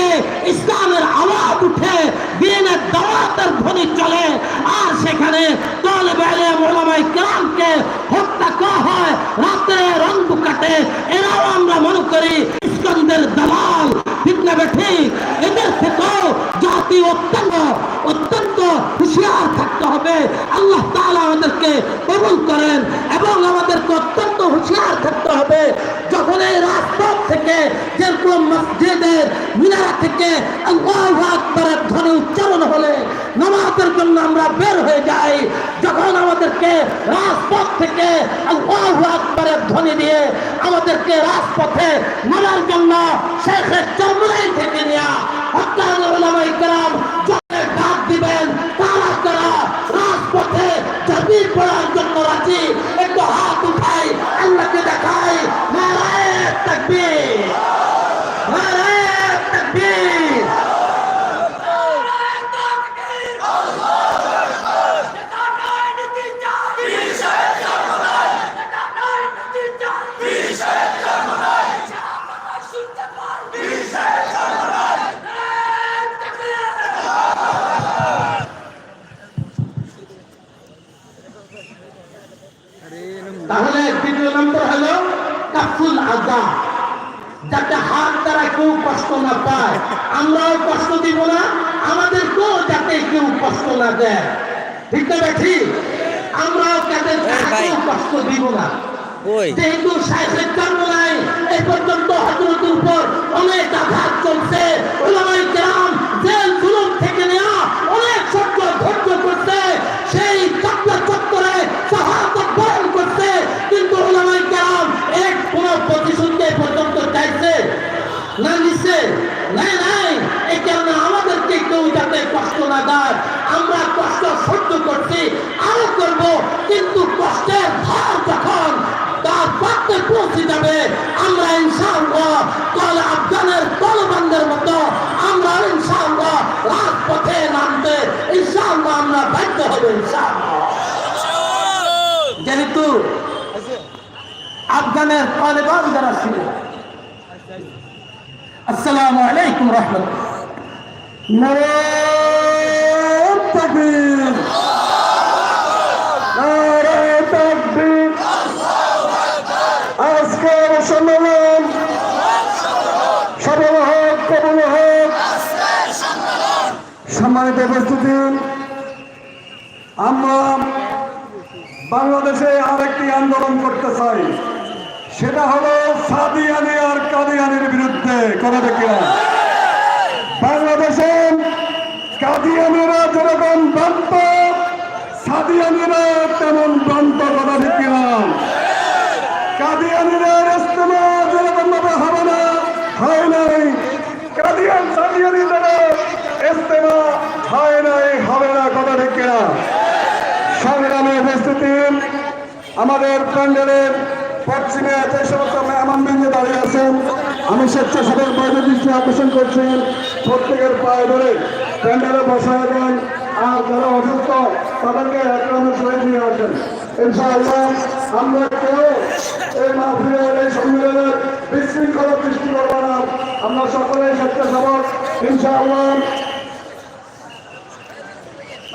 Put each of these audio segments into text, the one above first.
থেকে ইসলামের আওয়াজ উঠে, দিনের দাওয়াতের ধ্বনি চলে, আর সেখানে তলে মোলামাই হত্যা করা হয়, রাত্রে রঙ্গ কাটে এরাও আমরা মনে করি ইস্কন্দের দালাল। ঠিক না ঠিক? এদের থেকেও জাতি অত্যন্ত অত্যন্ত হুঁশিয়ার থাকতে হবে। আল্লাহ তাআলা আমাদেরকে কবুল করেন এবং আমাদেরকে অত্যন্ত হুঁশিয়ার থাকতে হবে। যখন এই রাজপথ থেকে যেরকম মসজিদের মিনার থেকে আল্লাহু ধ্বনি উচ্চারণ হলে নামাজের জন্য আমরা বের হয়ে যাই। যখন আমাদেরকে রাজপথ থেকে আল্লাহু ধ্বনি দিয়ে আমাদেরকে রাজপথে নামার জন্য শেখের চরমলাই থেকে নেওয়া তাহলে দ্বিতীয় নম্বর হলো কাফুল যাতে হাত দ্বারা কেউ কষ্ট না পায়। আমরাও কষ্ট দিব না আমাদেরকেও যাতে কেউ কষ্ট না দেয়। ঠিক না ঠিক আমরাও যাতে কাউকেও কষ্ট দিব না। যেহেতু জন্ম নাই এই পর্যন্ত হজরতের উপর অনেক আঘাত চলছে। ওলামাই জেল জুলুম থেকে কিন্তু কষ্টের ভার যখন তার পাত্রে পৌঁছে যাবে, আমরা ইনশাআল্লাহ কল আফগানের তলবন্দের মতো আমরা ইনশাআল্লাহ রাজপথে নামতে ইনশাআল্লাহ আমরা বাধ্য হব ইনশাআল্লাহ। যেহেতু আফগানের তালেবান যারা ছিল, আসসালামু আলাইকুম রহমতুল্লাহ। উপস্থিতি। আমরা বাংলাদেশে আরেকটি আন্দোলন করতে চাই। সেটা হলো সাদিয়ানি আর কাদিয়ানির বিরুদ্ধে কথা দেখে বাংলাদেশে কাদিয়ানিরা যেরকম ভ্রান্ত সাদিয়ানিরা তেমন ভ্রান্ত কথা দেখে কাদিয়ানিরা ইস্তেমা যেরকম ভাবে হবে না, হয় নাই। কাদিয়ান সাদিয়ানিদের ইস্তেমা হয় নাই হবে না কথা দেখে সংগ্রামে উপস্থিতি আমাদের প্যান্ডেলের পশ্চিমে যে সমস্ত মেহমানবৃন্দ দাঁড়িয়ে আছেন আমি স্বেচ্ছাসেবক বাইরে দৃষ্টি আকর্ষণ করছি। প্রত্যেকের পায়ে ধরে প্যান্ডেলে বসায় দেন আর যারা অসুস্থ, তাদেরকে একরামের সহিত নিয়ে আসেন। আমরা কেউ এই মাহফিলের, এই সম্মেলনের বিশৃঙ্খলা সৃষ্টি না। আমরা সকলে স্বেচ্ছাসেবক, ইনশাআল্লাহ।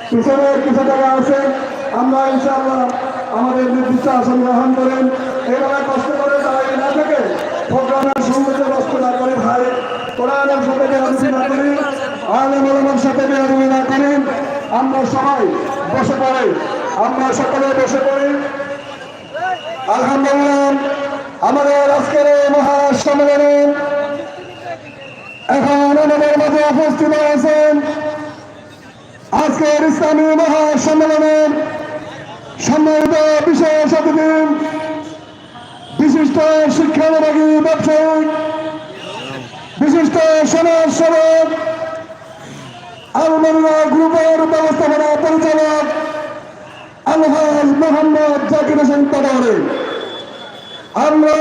পিছনে কিছু টাকা আছে। আমরা ইনশাআল্লাহ আমাদের নির্দিষ্ট আসন গ্রহণ করেন। এইভাবে কষ্ট করে দাঁড়িয়ে না থেকে। প্রোগ্রামের সঙ্গে কষ্ট না করে ভাই, কোরআনের সাথে বেয়াদবি না করি আলে মলমের সাথে বেয়াদবি না করেন আমরা সবাই বসে পড়ে, আমরা সকলে বসে পড়ি। আলহামদুলিল্লাহ, আমাদের আজকের এই মহাসম্মেলনে এখন আমাদের মাঝে উপস্থিত আছেন আজকের ইসলামী মহাসম্মেলনের সম্মানিত বিশেষ অতিথি, বিশিষ্ট শিক্ষানুরাগী ব্যবসায়িক, বিশিষ্ট সমাজ সেবক আলমান্না গ্রুপের ব্যবস্থাপনা পরিচালক আলহাজ মোহাম্মদ জাকির হোসেন তদরে আমরা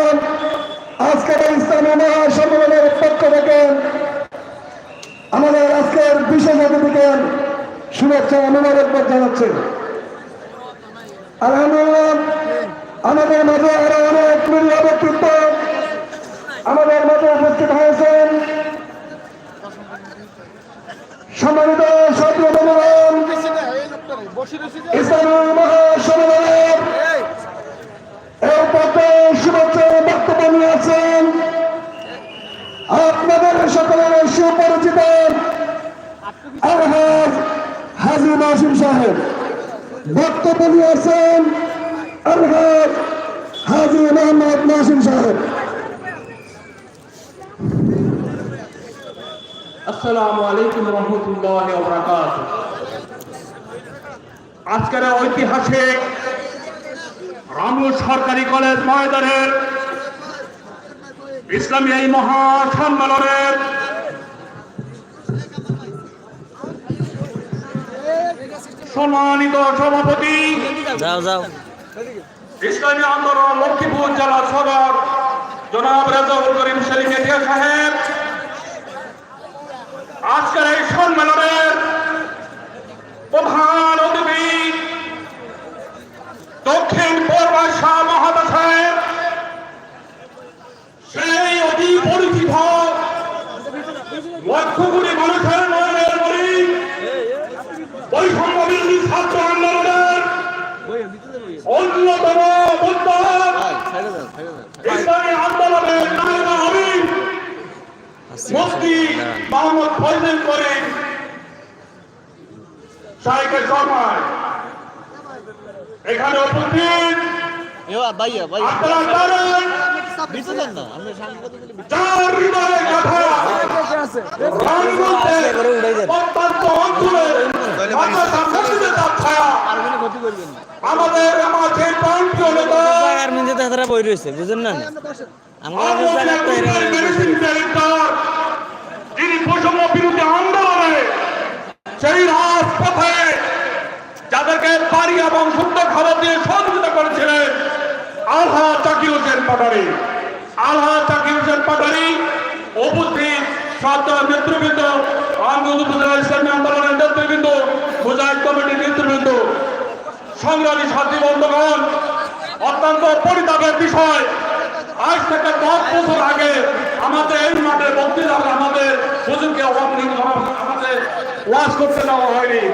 আজকের ইসলামী মহাসম্মেলনের পক্ষ থেকে আমাদের আজকের বিশেষ অতিথিকে শুভেচ্ছা অনুমোদন জানাচ্ছে। আলহামদুলিল্লাহ। আমাদের মাঝে আরও অনেক মিডিয়া ব্যক্তিত্ব আমাদের মাঝে উপস্থিত হয়েছেন। সম্মানিত সত্য বন্ধুগণ, ইসলামী মহাসম্মেলনের এই পথে শুভেচ্ছা বক্তব্য নিয়েছেন আপনাদের সকলের সুপরিচিত হাজি নাসিম সাহেব। বক্তব্য নিয়েছেন আলহাজ হাজি মোহাম্মদ সাহেব। আসসালামু আলাইকুম রহমতুল্লাহ আজকের ঐতিহাসিক রামু সরকারি কলেজ ময়দানের ইসলামী এই মহাসম্মেলনের সম্মানিত সভাপতি। যাও যাও। ইসলামী আন্দোলন লক্ষ্মীপুর জেলা সদর জনাব রেজাউল করিম সেলিম এটিয়া সাহেব। আজকের এই সম্মেলনের প্রধান অতিথি দক্ষিণ অন্যতম ইসলামী আন্দোলনের নায়ক আমির মুফতি মোহাম্মদ ফয়জুল করিম এখানে উপস্থিত আপনারা জানেন অত্যন্ত অঞ্চলে আমাদের বই রয়েছে বুঝেন না? যিনি বৈষম্য বিরোধী আন্দোলনে সেই রাজপথে যাদেরকে বাড়ি এবং শুদ্ধ খাবার দিয়ে সহযোগিতা করেছিলেন আলহা চাকির হোসেন পাটারি আলহা চাকির হোসেন পাটারি উপস্থিত সত্য নেতৃবৃন্দ ইসলামী আন্দোলনের নেতৃবৃন্দ, মুজাহিদ কমিটির নেতৃবৃন্দ, সংগ্রামী সাথী বন্ধগণ, অত্যন্ত পরিতাপের বিষয়। আজ থেকে দশ বছর আগে আমাদের এই মাঠে বক্তৃতা আমাদের হুজুরকে আমাদের ওয়াশ করতে দেওয়া হয়নি।